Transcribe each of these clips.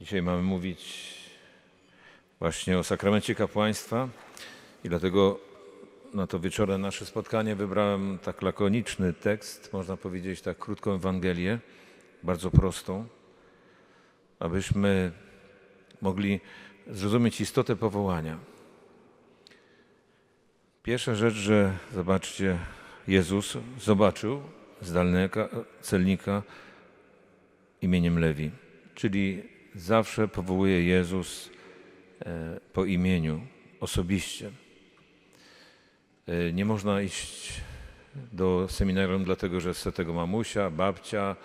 Dzisiaj mamy mówić właśnie o sakramencie kapłaństwa i dlatego na to wieczorne nasze spotkanie wybrałem tak lakoniczny tekst, można powiedzieć tak krótką Ewangelię, bardzo prostą, abyśmy mogli zrozumieć istotę powołania. Pierwsza rzecz, że zobaczcie, Jezus zobaczył zdalnego celnika imieniem Lewi, czyli zawsze powołuje Jezus e, po imieniu, osobiście. E, Nie można iść do seminarium dlatego, że chce tego mamusia, babcia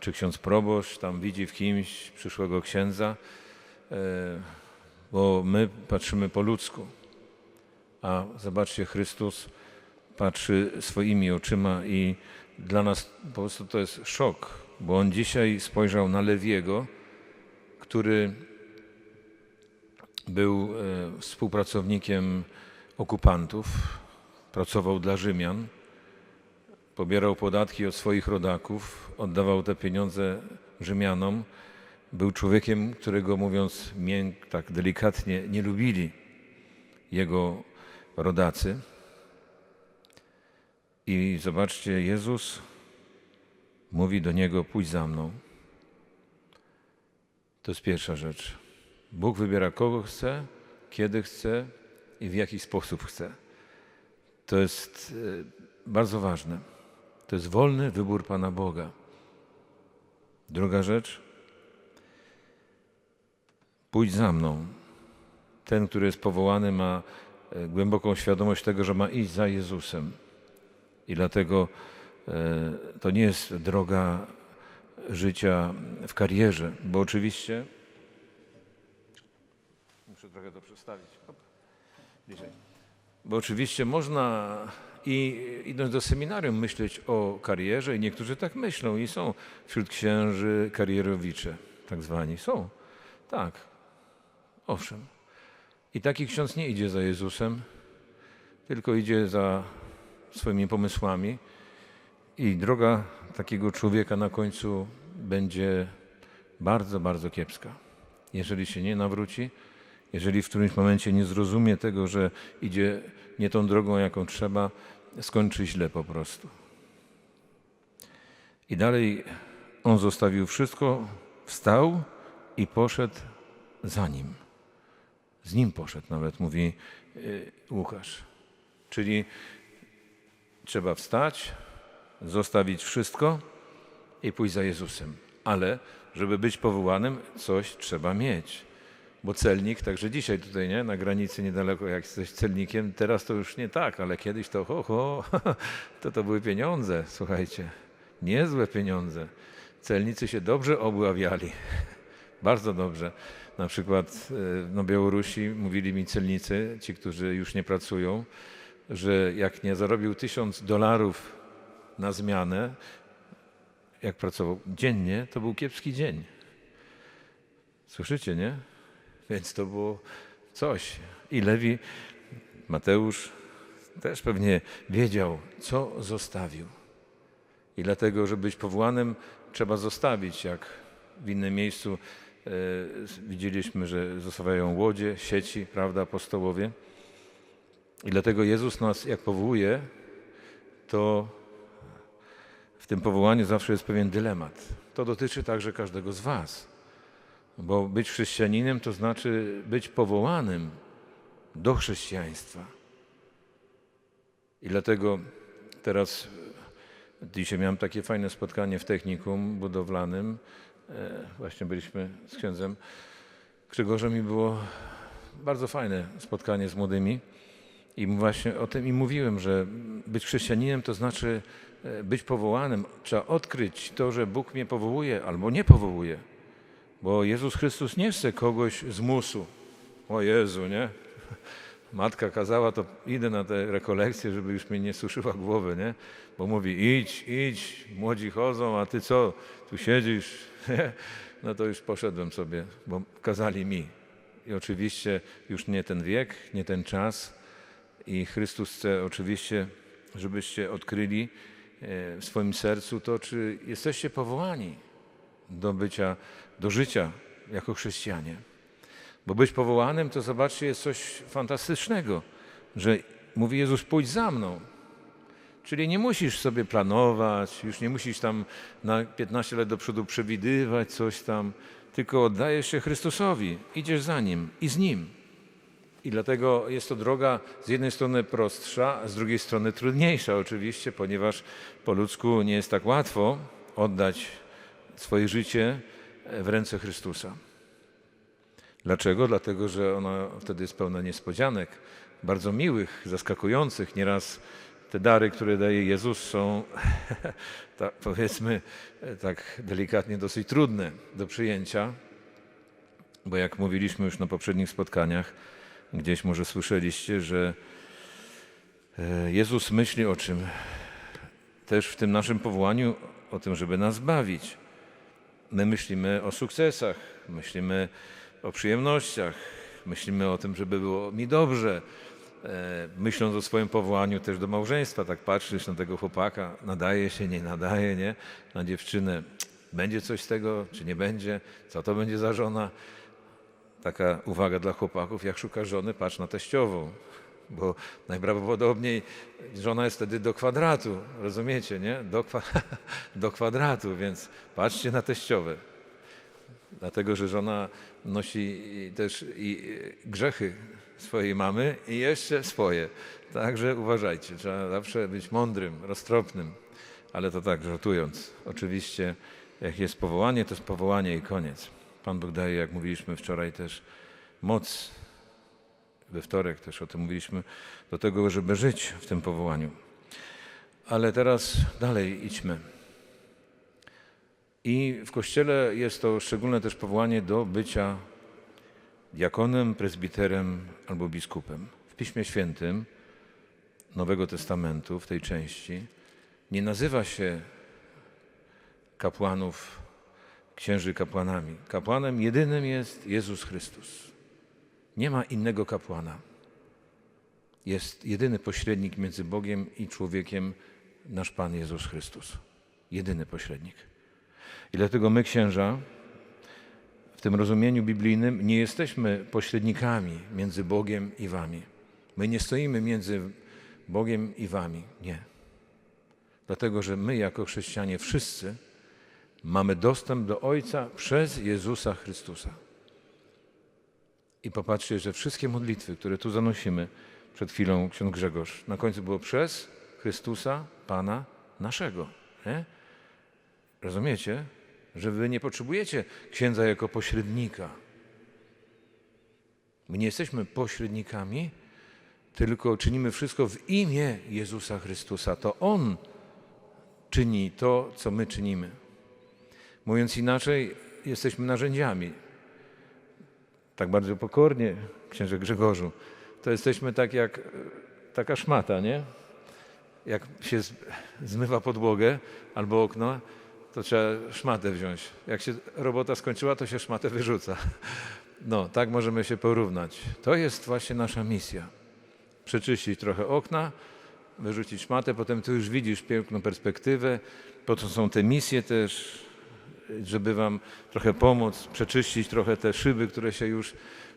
czy ksiądz proboszcz tam widzi w kimś przyszłego księdza, e, bo my patrzymy po ludzku. A zobaczcie, Chrystus patrzy swoimi oczyma i dla nas po prostu to jest szok, bo on dzisiaj spojrzał na Lewiego, który był e, współpracownikiem okupantów, pracował dla Rzymian, pobierał podatki od swoich rodaków, oddawał te pieniądze Rzymianom. Był człowiekiem, którego mówiąc mięk, tak delikatnie, nie lubili jego rodacy. I zobaczcie, Jezus mówi do niego: Pójdź za mną. To jest pierwsza rzecz. Bóg wybiera kogo chce, kiedy chce i w jaki sposób chce. To jest e, bardzo ważne. To jest wolny wybór Pana Boga. Druga rzecz. Pójdź za mną. Ten, który jest powołany, ma e, głęboką świadomość tego, że ma iść za Jezusem. I dlatego e, to nie jest droga życia w karierze, bo oczywiście. Muszę trochę to przestawić. Bliżej. Bo oczywiście można i idąc do seminarium myśleć o karierze i niektórzy tak myślą i są wśród księży karierowicze, tak zwani. Są. Tak. Owszem. I taki ksiądz nie idzie za Jezusem, tylko idzie za swoimi pomysłami i droga takiego człowieka na końcu będzie bardzo, bardzo kiepska. Jeżeli się nie nawróci, jeżeli w którymś momencie nie zrozumie tego, że idzie nie tą drogą, jaką trzeba, skończy źle po prostu. I dalej on zostawił wszystko, wstał i poszedł za nim. Z nim poszedł, nawet mówi y, Łukasz. Czyli trzeba wstać, zostawić wszystko i pójść za Jezusem. Ale żeby być powołanym, coś trzeba mieć. Bo celnik, także dzisiaj tutaj, nie, na granicy niedaleko, jak jesteś celnikiem, teraz to już nie tak, ale kiedyś to ho, ho, to to były pieniądze, słuchajcie, niezłe pieniądze. Celnicy się dobrze obławiali, bardzo dobrze. Na przykład e, na Białorusi mówili mi celnicy, ci, którzy już nie pracują, że jak nie zarobił tysiąc dolarów na zmianę, jak pracował dziennie, to był kiepski dzień. Słyszycie, nie? Więc to było coś. I Lewi, Mateusz też pewnie wiedział, co zostawił. I dlatego, żeby być powołanym, trzeba zostawić, jak w innym miejscu e, widzieliśmy, że zostawiają łodzie, sieci, prawda, apostołowie. I dlatego Jezus nas, jak powołuje, to w tym powołaniu zawsze jest pewien dylemat. To dotyczy także każdego z Was. Bo być chrześcijaninem to znaczy być powołanym do chrześcijaństwa. I dlatego teraz dzisiaj miałem takie fajne spotkanie w technikum budowlanym. E, Właśnie byliśmy z księdzem Grzegorzem i było bardzo fajne spotkanie z młodymi. I właśnie o tym i mówiłem, że być chrześcijaninem to znaczy być powołanym. Trzeba odkryć to, że Bóg mnie powołuje albo nie powołuje. Bo Jezus Chrystus nie chce kogoś z musu. O Jezu, nie? Matka kazała, to idę na te rekolekcje, żeby już mnie nie suszyła głowy, nie? Bo mówi, idź, idź, młodzi chodzą, a ty co, tu siedzisz? No to już poszedłem sobie, bo kazali mi. I oczywiście już nie ten wiek, nie ten czas. I Chrystus chce oczywiście, żebyście odkryli e, w swoim sercu to, czy jesteście powołani do bycia, do życia jako chrześcijanie. Bo być powołanym to zobaczcie jest coś fantastycznego, że mówi Jezus pójdź za mną. Czyli nie musisz sobie planować, już nie musisz tam na 15 lat do przodu przewidywać coś tam, tylko oddajesz się Chrystusowi, idziesz za Nim i z Nim. I dlatego jest to droga z jednej strony prostsza, a z drugiej strony trudniejsza oczywiście, ponieważ po ludzku nie jest tak łatwo oddać swoje życie w ręce Chrystusa. Dlaczego? Dlatego, że ona wtedy jest pełna niespodzianek, bardzo miłych, zaskakujących. Nieraz te dary, które daje Jezus, są, tak powiedzmy, tak delikatnie dosyć trudne do przyjęcia, bo jak mówiliśmy już na poprzednich spotkaniach, gdzieś może słyszeliście, że e, Jezus myśli o czym? Też w tym naszym powołaniu, o tym, żeby nas bawić. My myślimy o sukcesach, myślimy o przyjemnościach, myślimy o tym, żeby było mi dobrze. E, Myśląc o swoim powołaniu też do małżeństwa, tak patrzysz na tego chłopaka, nadaje się, nie nadaje, nie? Na dziewczynę, będzie coś z tego, czy nie będzie, co to będzie za żona. Taka uwaga dla chłopaków, jak szukasz żony, patrz na teściową, bo najprawdopodobniej żona jest wtedy do kwadratu, rozumiecie, nie? Do, kwa, do kwadratu, więc patrzcie na teściowe. Dlatego, że żona nosi też i grzechy swojej mamy i jeszcze swoje. Także uważajcie, trzeba zawsze być mądrym, roztropnym. Ale to tak, żartując. Oczywiście, jak jest powołanie, to jest powołanie i koniec. Pan Bóg daje, jak mówiliśmy wczoraj też, moc, we wtorek też o tym mówiliśmy, do tego, żeby żyć w tym powołaniu. Ale teraz dalej idźmy. I w Kościele jest to szczególne też powołanie do bycia diakonem, prezbiterem albo biskupem. W Piśmie Świętym Nowego Testamentu, w tej części, nie nazywa się kapłanów księży kapłanami. Kapłanem jedynym jest Jezus Chrystus. Nie ma innego kapłana. Jest jedyny pośrednik między Bogiem i człowiekiem, nasz Pan Jezus Chrystus. Jedyny pośrednik. I dlatego my, księża, w tym rozumieniu biblijnym, nie jesteśmy pośrednikami między Bogiem i Wami. My nie stoimy między Bogiem i Wami. Nie. Dlatego, że my, jako chrześcijanie, wszyscy mamy dostęp do Ojca przez Jezusa Chrystusa. I popatrzcie, że wszystkie modlitwy, które tu zanosimy, przed chwilą ksiądz Grzegorz, na końcu było przez Chrystusa, Pana naszego. Nie? Rozumiecie? Że wy nie potrzebujecie księdza jako pośrednika. My nie jesteśmy pośrednikami, tylko czynimy wszystko w imię Jezusa Chrystusa. To On czyni to, co my czynimy. Mówiąc inaczej, jesteśmy narzędziami. Tak bardzo pokornie, księże Grzegorzu, to jesteśmy tak jak taka szmata, nie? Jak się zmywa podłogę albo okno, to trzeba szmatę wziąć. Jak się robota skończyła, to się szmatę wyrzuca. No, tak możemy się porównać. To jest właśnie nasza misja. Przeczyścić trochę okna, wyrzucić szmatę, potem ty już widzisz piękną perspektywę. Po są te misje też, żeby wam trochę pomóc, przeczyścić trochę te szyby, które się już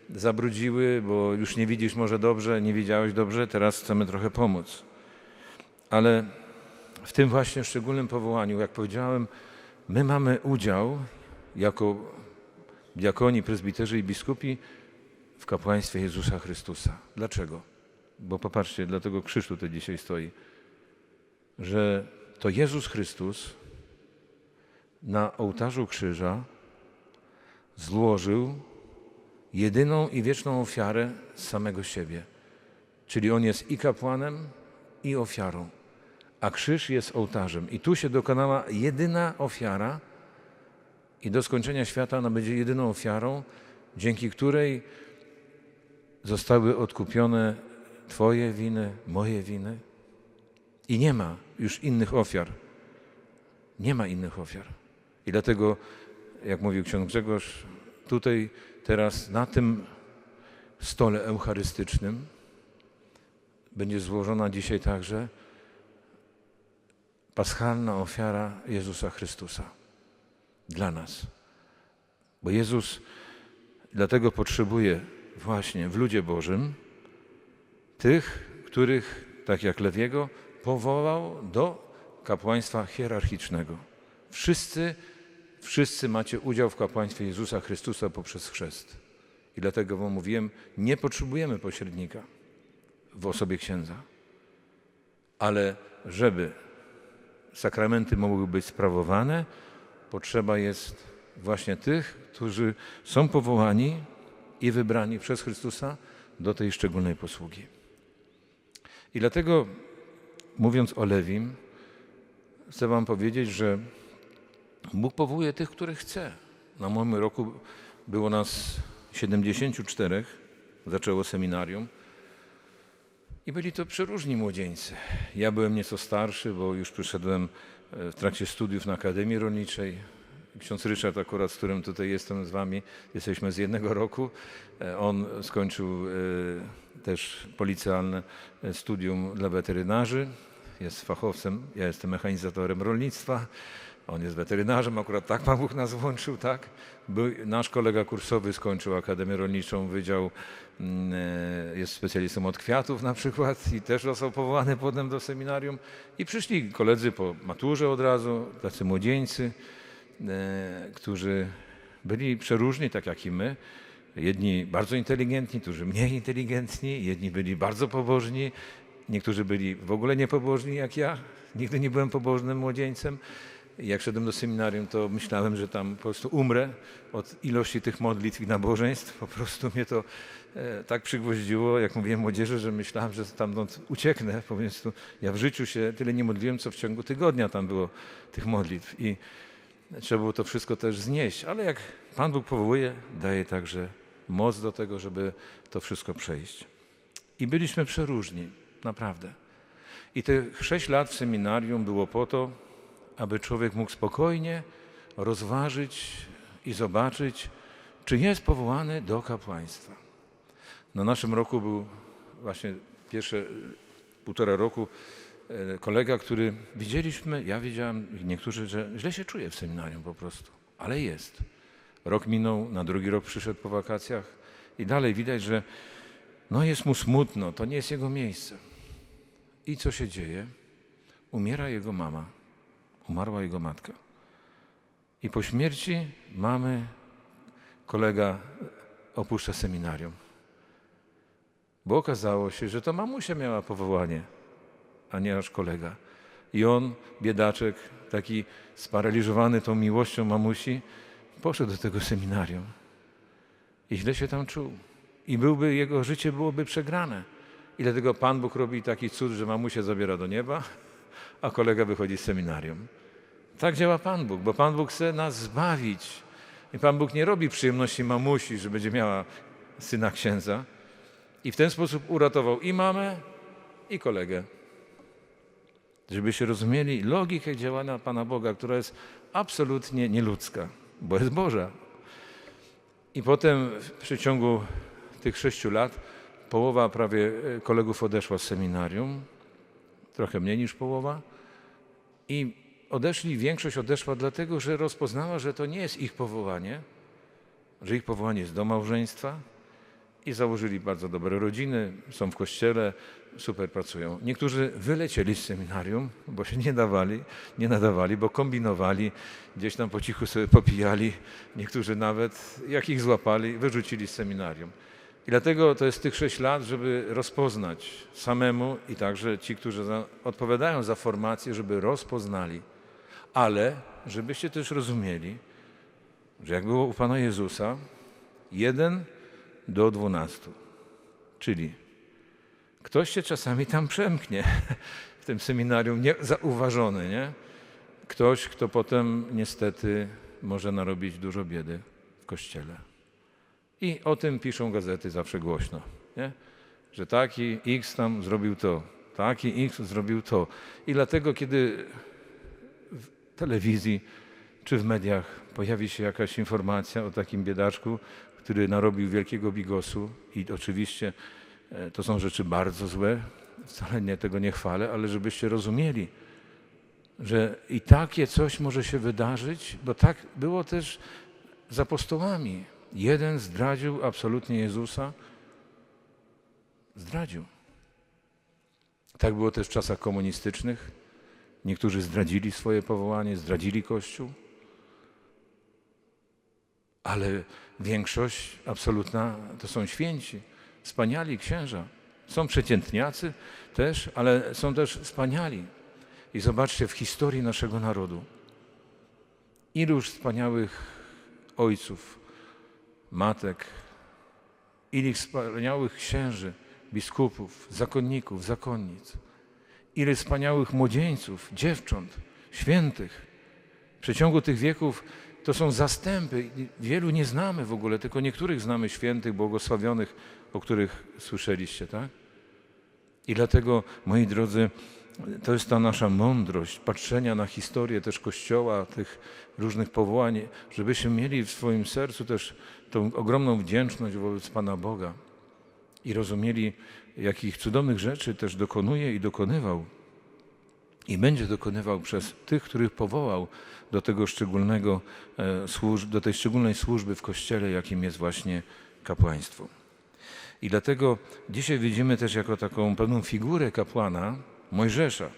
zabrudziły, bo już nie widzisz może dobrze, nie widziałeś dobrze, teraz chcemy trochę pomóc. Ale w tym właśnie szczególnym powołaniu, jak powiedziałem, my mamy udział jako diakoni, prezbiterzy i biskupi w kapłaństwie Jezusa Chrystusa. Dlaczego? Bo popatrzcie, dlatego krzyż tutaj dzisiaj stoi, że to Jezus Chrystus na ołtarzu krzyża złożył jedyną i wieczną ofiarę samego siebie. Czyli on jest i kapłanem, i ofiarą, a krzyż jest ołtarzem. I tu się dokonała jedyna ofiara, i do skończenia świata ona będzie jedyną ofiarą, dzięki której zostały odkupione Twoje winy, moje winy. I nie ma już innych ofiar. Nie ma innych ofiar. I dlatego, jak mówił ksiądz Grzegorz, tutaj teraz na tym stole eucharystycznym będzie złożona dzisiaj także paschalna ofiara Jezusa Chrystusa dla nas. Bo Jezus Dlatego potrzebuje właśnie w ludzie Bożym tych, których, tak jak Lewiego, powołał do kapłaństwa hierarchicznego. Wszyscy, wszyscy macie udział w kapłaństwie Jezusa Chrystusa poprzez chrzest. I dlatego wam mówiłem, nie potrzebujemy pośrednika w osobie księdza. Ale żeby sakramenty mogły być sprawowane, potrzeba jest właśnie tych, którzy są powołani i wybrani przez Chrystusa do tej szczególnej posługi. I dlatego, mówiąc o Lewim, chcę Wam powiedzieć, że Bóg powołuje tych, których chce. Na moim roku było nas 74, zaczęło seminarium. I byli to przeróżni młodzieńcy. Ja byłem nieco starszy, bo już przyszedłem e, w trakcie studiów na Akademii Rolniczej. Ksiądz Ryszard akurat, z którym tutaj jestem z wami, jesteśmy z jednego roku. E, On skończył e, też policjalne e, studium dla weterynarzy. Jest fachowcem, ja jestem mechanizatorem rolnictwa. On jest weterynarzem, akurat tak Pan Bóg nas włączył, tak? Był, nasz kolega kursowy skończył Akademię Rolniczą, Wydział, mm, e, jest specjalistą od kwiatów na przykład i też został powołany potem do seminarium. I przyszli koledzy po maturze od razu, tacy młodzieńcy, e, którzy byli przeróżni, tak jak i my. Jedni bardzo inteligentni, którzy mniej inteligentni, jedni byli bardzo pobożni, niektórzy byli w ogóle niepobożni jak ja. Nigdy nie byłem pobożnym młodzieńcem. Jak szedłem do seminarium, to myślałem, że tam po prostu umrę od ilości tych modlitw i nabożeństw. Po prostu mnie to e, tak przygwoździło, jak mówiłem młodzieży, że myślałem, że stamtąd ucieknę. Po prostu ja w życiu się tyle nie modliłem, co w ciągu tygodnia tam było tych modlitw. I trzeba było to wszystko też znieść. Ale jak Pan Bóg powołuje, daje także moc do tego, żeby to wszystko przejść. I byliśmy przeróżni, naprawdę. I tych sześć lat w seminarium było po to, aby człowiek mógł spokojnie rozważyć i zobaczyć, czy jest powołany do kapłaństwa. Na naszym roku był właśnie pierwsze półtora roku e, kolega, który widzieliśmy, ja widziałem niektórzy, że źle się czuje w seminarium po prostu, ale jest. Rok minął, na drugi rok przyszedł po wakacjach i dalej widać, że no jest mu smutno, to nie jest jego miejsce. I co się dzieje? Umiera jego mama. Umarła jego matka. I po śmierci mamy kolega opuszcza seminarium. Bo okazało się, że to mamusia miała powołanie, a nie nasz kolega. I on, biedaczek, taki sparaliżowany tą miłością mamusi, poszedł do tego seminarium. I źle się tam czuł. I byłby, jego życie byłoby przegrane. I dlatego Pan Bóg robi taki cud, że mamusia zabiera do nieba, a kolega wychodzi z seminarium. Tak działa Pan Bóg, bo Pan Bóg chce nas zbawić. I Pan Bóg nie robi przyjemności mamusi, że będzie miała syna księdza. I w ten sposób uratował i mamę, i kolegę. Żebyście rozumieli logikę działania Pana Boga, która jest absolutnie nieludzka, bo jest Boża. I potem w przeciągu tych sześciu lat połowa prawie e, kolegów odeszła z seminarium, trochę mniej niż połowa. I odeszli, większość odeszła dlatego, że rozpoznała, że to nie jest ich powołanie, że ich powołanie jest do małżeństwa i założyli bardzo dobre rodziny, są w kościele, super pracują. Niektórzy wylecieli z seminarium, bo się nie dawali, nie nadawali, bo kombinowali, gdzieś tam po cichu sobie popijali. Niektórzy nawet, jak ich złapali, wyrzucili z seminarium. I dlatego to jest tych sześć lat, żeby rozpoznać samemu i także ci, którzy za, odpowiadają za formację, żeby rozpoznali. Ale żebyście też rozumieli, że jak było u Pana Jezusa, jeden do dwunastu. Czyli ktoś się czasami tam przemknie w tym seminarium, niezauważony, nie? Ktoś, kto potem niestety może narobić dużo biedy w kościele. I o tym piszą gazety zawsze głośno, nie? że taki X tam zrobił to, taki X zrobił to. I dlatego, kiedy w telewizji czy w mediach pojawi się jakaś informacja o takim biedaczku, który narobił wielkiego bigosu i oczywiście e, to są rzeczy bardzo złe, wcale nie tego nie chwalę, ale żebyście rozumieli, że i takie coś może się wydarzyć, bo tak było też z apostołami Jeden zdradził absolutnie Jezusa. Zdradził. Tak było też w czasach komunistycznych. Niektórzy zdradzili swoje powołanie, zdradzili Kościół, ale większość absolutna to są święci, wspaniali księża. Są przeciętniacy też, ale są też wspaniali. I zobaczcie w historii naszego narodu, iluż wspaniałych ojców, matek, ilu wspaniałych księży, biskupów, zakonników, zakonnic, ile wspaniałych młodzieńców, dziewcząt, świętych. W przeciągu tych wieków to są zastępy. Wielu nie znamy w ogóle, tylko niektórych znamy świętych, błogosławionych, o których słyszeliście, tak? I dlatego, moi drodzy, to jest ta nasza mądrość patrzenia na historię też Kościoła, tych różnych powołań, żebyśmy mieli w swoim sercu też tą ogromną wdzięczność wobec Pana Boga i rozumieli, jakich cudownych rzeczy też dokonuje i dokonywał i będzie dokonywał przez tych, których powołał do tego szczególnego, e, do tej szczególnej służby w Kościele, jakim jest właśnie kapłaństwo. I dlatego dzisiaj widzimy też jako taką pewną figurę kapłana Mojżesza.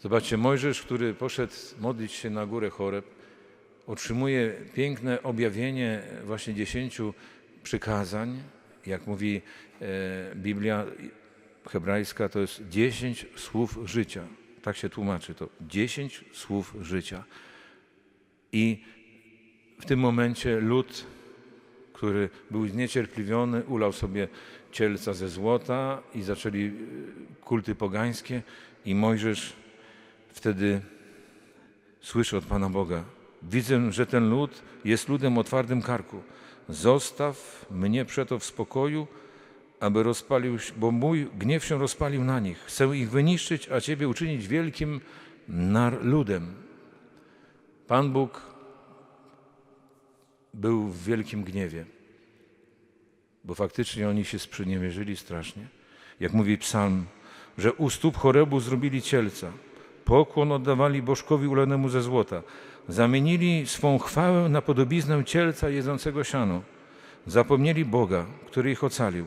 Zobaczcie, Mojżesz, który poszedł modlić się na górę Choreb, otrzymuje piękne objawienie właśnie dziesięciu przykazań. Jak mówi e, Biblia hebrajska, to jest dziesięć słów życia. Tak się tłumaczy to. Dziesięć słów życia. I w tym momencie lud, który był zniecierpliwiony, ulał sobie cielca ze złota i zaczęli e, kulty pogańskie i Mojżesz wtedy słyszy od Pana Boga, widzę, że ten lud jest ludem o twardym karku. Zostaw mnie przeto w spokoju, aby rozpalił, bo mój gniew się rozpalił na nich. Chcę ich wyniszczyć, a Ciebie uczynić wielkim ludem. Pan Bóg był w wielkim gniewie, bo faktycznie oni się sprzeniewierzyli strasznie. Jak mówi psalm, że u stóp chorebu zrobili cielca, pokłon oddawali bożkowi ulanemu ze złota, zamienili swą chwałę na podobiznę cielca jedzącego siano, zapomnieli Boga, który ich ocalił,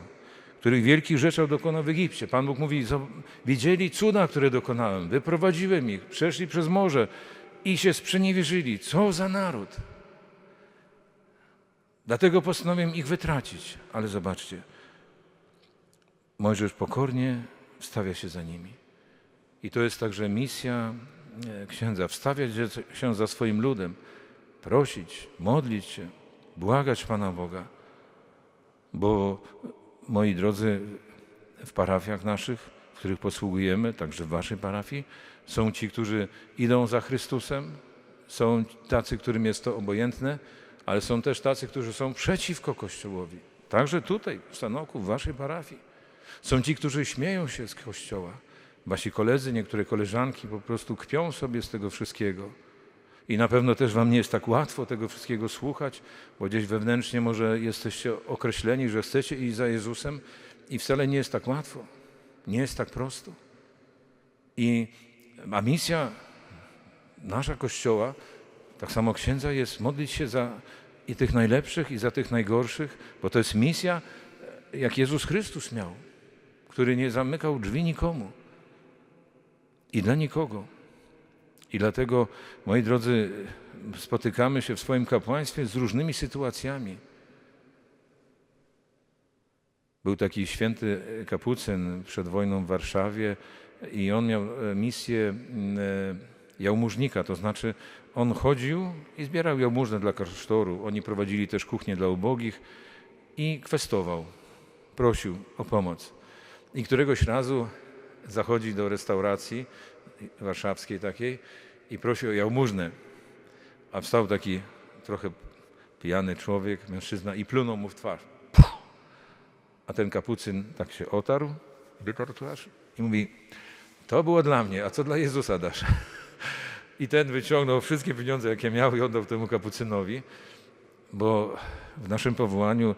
których wielkich rzeczy dokonał w Egipcie. Pan Bóg mówi, "Zo- widzieli cuda, które dokonałem, wyprowadziłem ich, przeszli przez morze i się sprzeniewierzyli. Co za naród! Dlatego postanowiłem ich wytracić. Ale zobaczcie, Mojżesz pokornie wstawia się za nimi. I to jest także misja e, księdza, wstawiać się za swoim ludem, prosić, modlić się, błagać Pana Boga. Bo moi drodzy, w parafiach naszych, w których posługujemy, także w waszej parafii, są ci, którzy idą za Chrystusem, są tacy, którym jest to obojętne, ale są też tacy, którzy są przeciwko Kościołowi. Także tutaj, w Sanoku, w waszej parafii. Są ci, którzy śmieją się z Kościoła. Wasi koledzy, niektóre koleżanki po prostu kpią sobie z tego wszystkiego. I na pewno też wam nie jest tak łatwo tego wszystkiego słuchać, bo gdzieś wewnętrznie może jesteście określeni, że chcecie iść za Jezusem i wcale nie jest tak łatwo. Nie jest tak prosto. I a misja nasza Kościoła, tak samo księdza, jest modlić się za i tych najlepszych, i za tych najgorszych, bo to jest misja, jak Jezus Chrystus miał, który nie zamykał drzwi nikomu i dla nikogo. I dlatego, moi drodzy, spotykamy się w swoim kapłaństwie z różnymi sytuacjami. Był taki święty kapucyn przed wojną w Warszawie i on miał misję mm, e, jałmużnika, to znaczy on chodził i zbierał jałmużnę dla klasztoru. Oni prowadzili też kuchnię dla ubogich i kwestował, prosił o pomoc. I któregoś razu zachodzi do restauracji warszawskiej takiej i prosi o jałmużnę. A wstał taki trochę pijany człowiek, mężczyzna i plunął mu w twarz. A ten kapucyn tak się otarł, wytarł twarz i mówi, to było dla mnie, a co dla Jezusa dasz? I ten wyciągnął wszystkie pieniądze, jakie miał i oddał temu kapucynowi, bo w naszym powołaniu,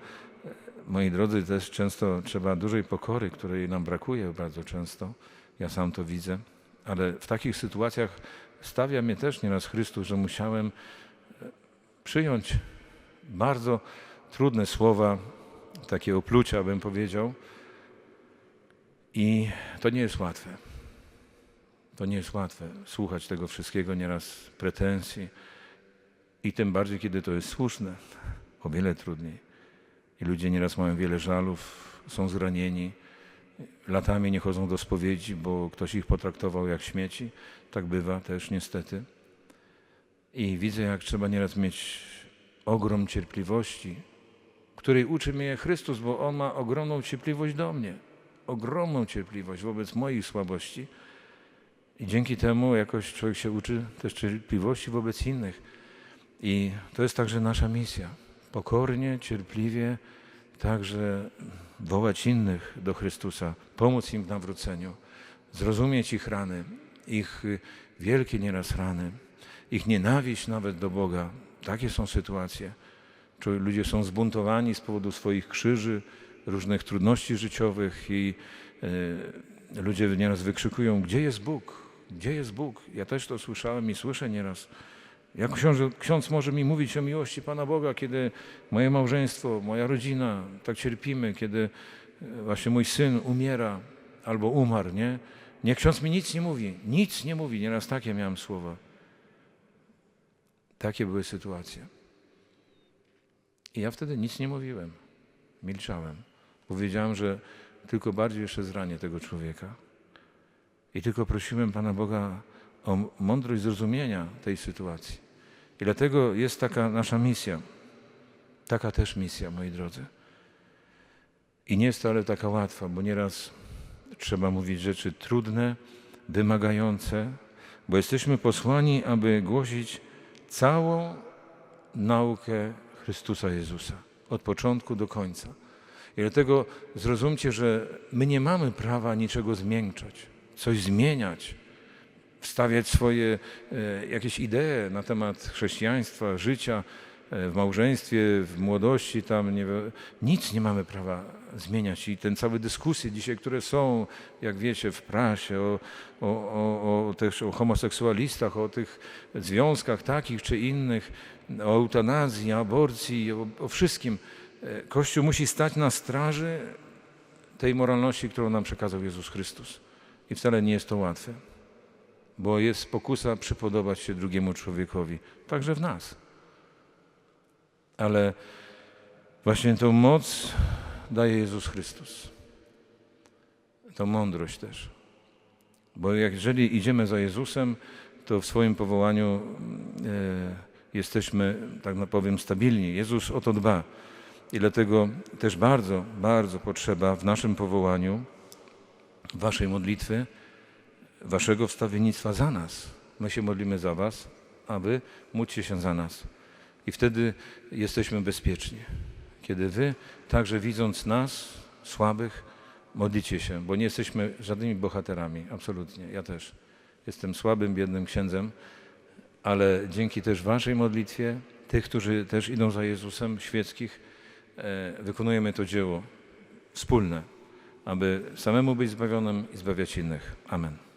moi drodzy, też często trzeba dużej pokory, której nam brakuje bardzo często. Ja sam to widzę, ale w takich sytuacjach stawia mnie też nieraz Chrystus, że musiałem e, przyjąć bardzo trudne słowa, takie oplucia, bym powiedział. I to nie jest łatwe. To nie jest łatwe słuchać tego wszystkiego, nieraz pretensji. I tym bardziej, kiedy to jest słuszne, o wiele trudniej. I ludzie nieraz mają wiele żalów, są zranieni, latami nie chodzą do spowiedzi, bo ktoś ich potraktował jak śmieci. Tak bywa też niestety. I widzę, jak trzeba nieraz mieć ogrom cierpliwości, której uczy mnie Chrystus, bo On ma ogromną cierpliwość do mnie. Ogromną cierpliwość wobec moich słabości. I dzięki temu jakoś człowiek się uczy też cierpliwości wobec innych. I to jest także nasza misja. Pokornie, cierpliwie, także wołać innych do Chrystusa, pomóc im w nawróceniu, zrozumieć ich rany, ich wielkie nieraz rany, ich nienawiść nawet do Boga. Takie są sytuacje. Ludzie są zbuntowani z powodu swoich krzyży, różnych trudności życiowych i e, ludzie nieraz wykrzykują, gdzie jest Bóg? Gdzie jest Bóg? Ja też to słyszałem i słyszę nieraz. Jak ksiądz, ksiądz może mi mówić o miłości Pana Boga, kiedy moje małżeństwo, moja rodzina tak cierpimy, kiedy e, właśnie mój syn umiera albo umarł, nie? Nie, ksiądz mi nic nie mówi, nic nie mówi. Nieraz takie miałem słowa. Takie były sytuacje. I ja wtedy nic nie mówiłem. Milczałem. Powiedziałem, że tylko bardziej jeszcze zranię tego człowieka. I tylko prosiłem Pana Boga o mądrość zrozumienia tej sytuacji. I dlatego jest taka nasza misja. Taka też misja, moi drodzy. I nie jest to ale taka łatwa, bo nieraz trzeba mówić rzeczy trudne, wymagające, bo jesteśmy posłani, aby głosić całą naukę Chrystusa Jezusa, od początku do końca. I dlatego zrozumcie, że my nie mamy prawa niczego zmiękczać, coś zmieniać, wstawiać swoje e, jakieś idee na temat chrześcijaństwa, życia e, w małżeństwie, w młodości, tam nie, nic nie mamy prawa zmieniać. I ten całe dyskusje dzisiaj, które są, jak wiecie, w prasie, o, o, o, o, też o homoseksualistach, o tych związkach takich czy innych, o eutanazji, aborcji, o, o wszystkim. E, Kościół musi stać na straży tej moralności, którą nam przekazał Jezus Chrystus. I wcale nie jest to łatwe bo jest pokusa przypodobać się drugiemu człowiekowi, także w nas. Ale właśnie tą moc daje Jezus Chrystus. Tą mądrość też. Bo jak, jeżeli idziemy za Jezusem, to w swoim powołaniu e, jesteśmy, tak powiem, stabilni. Jezus o to dba. I dlatego też bardzo, bardzo potrzeba w naszym powołaniu waszej modlitwy, waszego wstawiennictwa za nas. My się modlimy za was, a wy módlcie się za nas. I wtedy jesteśmy bezpieczni. Kiedy wy, także widząc nas, słabych, modlicie się, bo nie jesteśmy żadnymi bohaterami, absolutnie. Ja też jestem słabym, biednym księdzem, ale dzięki też waszej modlitwie, tych, którzy też idą za Jezusem, świeckich, e, wykonujemy to dzieło wspólne, aby samemu być zbawionym i zbawiać innych. Amen.